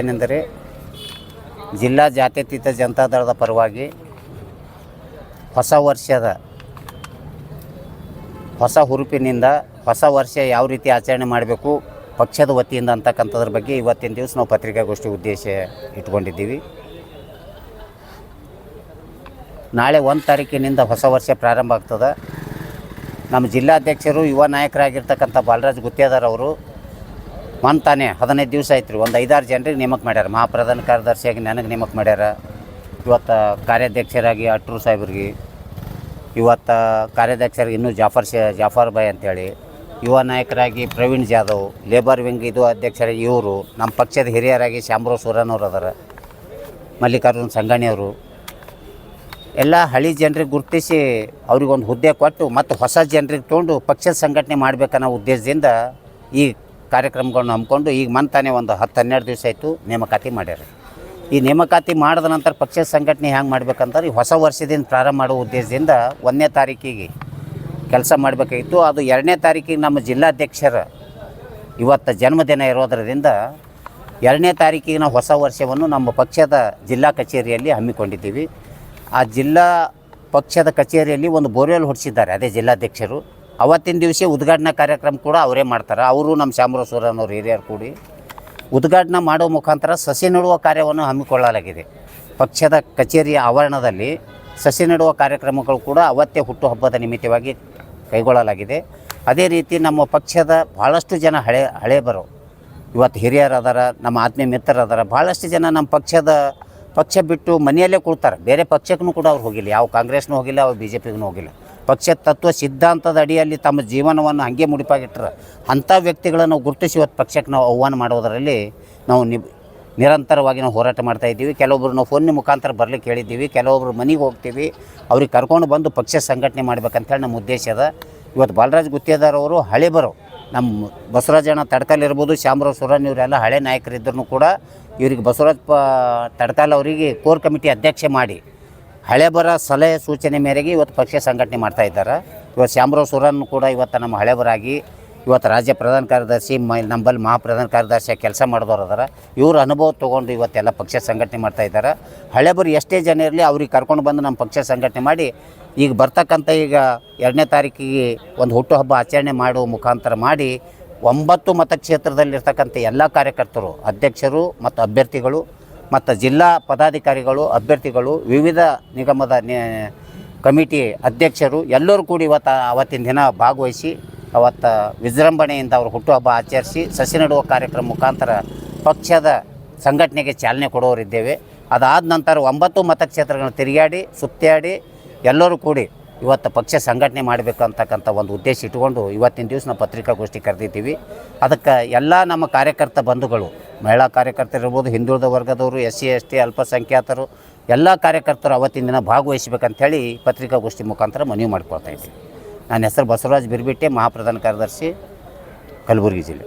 ಏನೆಂದರೆ ಜಿಲ್ಲಾ ಜಾತ್ಯತೀತ ಜನತಾದಳದ ಪರವಾಗಿ ಹೊಸ ವರ್ಷದ ಹೊಸ ಹುರುಪಿನಿಂದ ಹೊಸ ವರ್ಷ ಯಾವ ರೀತಿ ಆಚರಣೆ ಮಾಡಬೇಕು, ಪಕ್ಷದ ವತಿಯಿಂದ ಅಂತಕ್ಕಂಥದ್ರ ಬಗ್ಗೆ ಇವತ್ತಿನ ದಿವಸ ನಾವು ಪತ್ರಿಕಾಗೋಷ್ಠಿ ಉದ್ದೇಶ ಇಟ್ಕೊಂಡಿದ್ದೀವಿ. ನಾಳೆ ಒಂದು ತಾರೀಕಿನಿಂದ ಹೊಸ ವರ್ಷ ಪ್ರಾರಂಭ ಆಗ್ತದೆ. ನಮ್ಮ ಜಿಲ್ಲಾಧ್ಯಕ್ಷರು, ಯುವ ನಾಯಕರಾಗಿರ್ತಕ್ಕಂಥ ಬಾಲರಾಜ್ ಗುತ್ತೇದಾರ್ ಅವರು ಮೊನ್ನೆ ತಾನೇ ಹದಿನೈದು ದಿವಸ ಆಯ್ತು ರೀ ಒಂದು ಐದಾರು ಜನರಿಗೆ ನೇಮಕ ಮಾಡ್ಯಾರ. ಮಹಾಪ್ರಧಾನ ಕಾರ್ಯದರ್ಶಿಯಾಗಿ ನನಗೆ ನೇಮಕ ಮಾಡ್ಯಾರ. ಇವತ್ತು ಕಾರ್ಯಾಧ್ಯಕ್ಷರಾಗಿ ಅಟ್ರು ಸಾಹೇಬ್ರಿಗೆ, ಇವತ್ತು ಕಾರ್ಯಾಧ್ಯಕ್ಷರಿಗೆ ಇನ್ನೂ ಜಾಫರ್ ಶೇ, ಜಾಫರ್ ಬಾಯ್ ಅಂತೇಳಿ, ಯುವ ನಾಯಕರಾಗಿ ಪ್ರವೀಣ್ ಜಾಧವ್, ಲೇಬರ್ ವಿಂಗ್ ಇದು ಅಧ್ಯಕ್ಷರಾಗಿ ಇವರು ನಮ್ಮ ಪಕ್ಷದ ಹಿರಿಯರಾಗಿ ಶಾಮರಾವ್ ಸೂರನವ್ರು ಅದಾರ, ಮಲ್ಲಿಕಾರ್ಜುನ್ ಸಂಗಣಿಯವರು ಎಲ್ಲ ಹಳಿ ಜನರಿಗೆ ಗುರುತಿಸಿ ಅವ್ರಿಗೊಂದು ಹುದ್ದೆ ಕೊಟ್ಟು ಮತ್ತು ಹೊಸ ಜನರಿಗೆ ತೊಗೊಂಡು ಪಕ್ಷದ ಸಂಘಟನೆ ಮಾಡಬೇಕನ್ನೋ ಉದ್ದೇಶದಿಂದ ಈ ಕಾರ್ಯಕ್ರಮಗಳನ್ನ ಹಮ್ಮಿಕೊಂಡು ಈಗ ಮಂತಾನೆ ಒಂದು ಹತ್ತು ಹನ್ನೆರಡು ದಿವಸ ಆಯಿತು ನೇಮಕಾತಿ ಮಾಡ್ಯಾರ. ಈ ನೇಮಕಾತಿ ಮಾಡಿದ ನಂತರ ಪಕ್ಷದ ಸಂಘಟನೆ ಹ್ಯಾಂಗೆ ಮಾಡ್ಬೇಕಂದ್ರೆ ಈ ಹೊಸ ವರ್ಷದಿಂದ ಪ್ರಾರಂಭ ಮಾಡುವ ಉದ್ದೇಶದಿಂದ ಒಂದನೇ ತಾರೀಕಿಗೆ ಕೆಲಸ ಮಾಡಬೇಕಾಗಿತ್ತು. ಅದು ಎರಡನೇ ತಾರೀಕಿಗೆ ನಮ್ಮ ಜಿಲ್ಲಾಧ್ಯಕ್ಷರ ಇವತ್ತು ಜನ್ಮದಿನ ಇರೋದರಿಂದ ಎರಡನೇ ತಾರೀಕಿಗೆ ನಾವು ಹೊಸ ವರ್ಷವನ್ನು ನಮ್ಮ ಪಕ್ಷದ ಜಿಲ್ಲಾ ಕಚೇರಿಯಲ್ಲಿ ಹಮ್ಮಿಕೊಂಡಿದ್ದೀವಿ. ಆ ಜಿಲ್ಲಾ ಪಕ್ಷದ ಕಚೇರಿಯಲ್ಲಿ ಒಂದು ಬೋರ್ವೆಲ್ ಹೊಡಿಸಿದ್ದಾರೆ ಅದೇ ಜಿಲ್ಲಾಧ್ಯಕ್ಷರು. ಅವತ್ತಿನ ದಿವಸ ಉದ್ಘಾಟನಾ ಕಾರ್ಯಕ್ರಮ ಕೂಡ ಅವರೇ ಮಾಡ್ತಾರೆ. ಅವರು ನಮ್ಮ ಸೂರನವ್ರು ಹಿರಿಯರು ಕೂಡಿ ಉದ್ಘಾಟನಾ ಮಾಡೋ ಮುಖಾಂತರ ಸಸಿ ನೆಡುವ ಕಾರ್ಯವನ್ನು ಹಮ್ಮಿಕೊಳ್ಳಲಾಗಿದೆ. ಪಕ್ಷದ ಕಚೇರಿಯ ಆವರಣದಲ್ಲಿ ಸಸಿ ನೆಡುವ ಕಾರ್ಯಕ್ರಮಗಳು ಕೂಡ ಅವತ್ತೇ ಹುಟ್ಟುಹಬ್ಬದ ನಿಮಿತ್ತವಾಗಿ ಕೈಗೊಳ್ಳಲಾಗಿದೆ. ಅದೇ ರೀತಿ ನಮ್ಮ ಪಕ್ಷದ ಭಾಳಷ್ಟು ಜನ ಹಳೆ ಹಳೆ ಬರೋ, ಇವತ್ತು ಹಿರಿಯರು ನಮ್ಮ ಆತ್ಮೀಯ ಮಿತ್ರರದಾರ ಭಾಳಷ್ಟು ಜನ ನಮ್ಮ ಪಕ್ಷದ, ಪಕ್ಷ ಬಿಟ್ಟು ಮನೆಯಲ್ಲೇ ಕುಳ್ತಾರೆ. ಬೇರೆ ಪಕ್ಷಕ್ಕೂ ಕೂಡ ಅವ್ರು ಹೋಗಿಲ್ಲ. ಯಾವ ಕಾಂಗ್ರೆಸ್ನೂ ಹೋಗಿಲ್ಲ ಅವ್ರು ಬಿ ಜೆ ಪಿಗೂ ಹೋಗಿಲ್ಲ. ಪಕ್ಷದ ತತ್ವ ಸಿದ್ಧಾಂತದ ಅಡಿಯಲ್ಲಿ ತಮ್ಮ ಜೀವನವನ್ನು ಹಾಗೆ ಮುಡಿಪಾಗಿಟ್ಟರು ಅಂಥ ವ್ಯಕ್ತಿಗಳನ್ನು ಗುರುತಿಸಿ ಇವತ್ತು ಪಕ್ಷಕ್ಕೆ ನಾವು ಆಹ್ವಾನ ಮಾಡೋದರಲ್ಲಿ ನಾವು ನಿ ನಿರಂತರವಾಗಿ ನಾವು ಹೋರಾಟ ಮಾಡ್ತಾ ಇದ್ದೀವಿ. ಕೆಲವೊಬ್ರು ನಾವು ಫೋನ್ ಮುಖಾಂತರ ಬರ್ಲಿಕ್ಕೆ ಹೇಳಿದ್ದೀವಿ. ಕೆಲವೊಬ್ಬರು ಮನೆಗೆ ಹೋಗ್ತೀವಿ. ಅವ್ರಿಗೆ ಕರ್ಕೊಂಡು ಬಂದು ಪಕ್ಷ ಸಂಘಟನೆ ಮಾಡ್ಬೇಕಂತೇಳಿ ನಮ್ಮ ಉದ್ದೇಶ ಅದ. ಇವತ್ತು ಬಾಲರಾಜ್ ಗುತ್ತೇದಾರ್ ಅವರು ಹಳೆ ಬರೋ, ನಮ್ಮ ಬಸವರಾಜಣ್ಣ ತಡ್ಕಲ್ ಇರ್ಬೋದು, ಶ್ಯಾಮರಾವ್ ಸುರನ್ ಇವರೆಲ್ಲ ಹಳೆ ನಾಯಕರಿದ್ದರೂ ಕೂಡ, ಇವ್ರಿಗೆ ಬಸವರಾಜ್ ಪ, ತಡ್ಕಲ್ ಅವರಿಗೆ ಕೋರ್ ಕಮಿಟಿ ಅಧ್ಯಕ್ಷ ಮಾಡಿ ಹಳೆ ಬರ ಸಲಹೆ ಸೂಚನೆ ಮೇರೆಗೆ ಇವತ್ತು ಪಕ್ಷ ಸಂಘಟನೆ ಮಾಡ್ತಾ ಇದ್ದಾರೆ. ಇವತ್ತು ಶ್ಯಾಮರಾವ್ ಸುರನ್ ಕೂಡ ಇವತ್ತು ನಮ್ಮ ಹಳೆ ಬರಾಗಿ ಇವತ್ತು ರಾಜ್ಯ ಪ್ರಧಾನ ಕಾರ್ಯದರ್ಶಿ ಮ ನಂಬಲ್ಲಿ ಮಹಾಪ್ರಧಾನ ಕಾರ್ಯದರ್ಶಿಯಾಗಿ ಕೆಲಸ ಮಾಡಿದವ್ರು ಅದರ ಇವ್ರ ಅನುಭವ ತೊಗೊಂಡು ಇವತ್ತೆಲ್ಲ ಪಕ್ಷ ಸಂಘಟನೆ ಮಾಡ್ತಾ ಇದ್ದಾರೆ. ಹಳೆ ಬರು ಎಷ್ಟೇ ಜನ ಇರಲಿ ಅವ್ರಿಗೆ ಕರ್ಕೊಂಡು ಬಂದು ನಮ್ಮ ಪಕ್ಷ ಸಂಘಟನೆ ಮಾಡಿ ಈಗ ಬರ್ತಕ್ಕಂಥ ಈಗ ಎರಡನೇ ತಾರೀಕಿಗೆ ಒಂದು ಹುಟ್ಟುಹಬ್ಬ ಆಚರಣೆ ಮಾಡುವ ಮುಖಾಂತರ ಮಾಡಿ ಒಂಬತ್ತು ಮತಕ್ಷೇತ್ರದಲ್ಲಿರ್ತಕ್ಕಂಥ ಎಲ್ಲ ಕಾರ್ಯಕರ್ತರು, ಅಧ್ಯಕ್ಷರು ಮತ್ತು ಅಭ್ಯರ್ಥಿಗಳು ಮತ್ತು ಜಿಲ್ಲಾ ಪದಾಧಿಕಾರಿಗಳು, ಅಭ್ಯರ್ಥಿಗಳು, ವಿವಿಧ ನಿಗಮದ ಕಮಿಟಿ ಅಧ್ಯಕ್ಷರು ಎಲ್ಲರೂ ಕೂಡಿ ಇವತ್ತು, ಅವತ್ತಿನ ದಿನ ಭಾಗವಹಿಸಿ ಅವತ್ತು ವಿಜೃಂಭಣೆಯಿಂದ ಅವರು ಹುಟ್ಟುಹಬ್ಬ ಆಚರಿಸಿ ಸಸಿ ನೆಡುವ ಕಾರ್ಯಕ್ರಮ ಮುಖಾಂತರ ಪಕ್ಷದ ಸಂಘಟನೆಗೆ ಚಾಲನೆ ಕೊಡೋರಿದ್ದೇವೆ ಅದಾದ ನಂತರ ಒಂಬತ್ತು ಮತಕ್ಷೇತ್ರಗಳನ್ನು ತಿರುಗಾಡಿ, ಸುತ್ತಾಡಿ ಎಲ್ಲರೂ ಕೂಡಿ ಇವತ್ತು ಪಕ್ಷ ಸಂಘಟನೆ ಮಾಡಬೇಕು ಅಂತಕ್ಕಂಥ ಒಂದು ಉದ್ದೇಶ ಇಟ್ಟುಕೊಂಡು ಇವತ್ತಿನ ದಿವಸ ನಾವು ಪತ್ರಿಕಾಗೋಷ್ಠಿ ಕರೆದಿದ್ದೀವಿ. ಅದಕ್ಕೆ ಎಲ್ಲ ನಮ್ಮ ಕಾರ್ಯಕರ್ತ ಬಂಧುಗಳು ಮಹಿಳಾ ಕಾರ್ಯಕರ್ತರಿರ್ಬೋದು ಹಿಂದುಳಿದ ವರ್ಗದವರು ಎಸ್ ಸಿ ಎಸ್ ಟಿ ಅಲ್ಪಸಂಖ್ಯಾತರು, ಎಲ್ಲ ಕಾರ್ಯಕರ್ತರು ಅವತ್ತಿನ ದಿನ ಭಾಗವಹಿಸಬೇಕಂತೇಳಿ ಪತ್ರಿಕಾಗೋಷ್ಠಿ ಮುಖಾಂತರ ಮನವಿ ಮಾಡ್ಕೊಳ್ತಾ ಇದ್ದೀನಿ. ನನ್ನ ಹೆಸರು ಬಸವರಾಜ್ ಬಿರ್ಬಿಟ್ಟೆ, ಮಹಾಪ್ರಧಾನ ಕಾರ್ಯದರ್ಶಿ, ಕಲಬುರಗಿ ಜಿಲ್ಲೆ.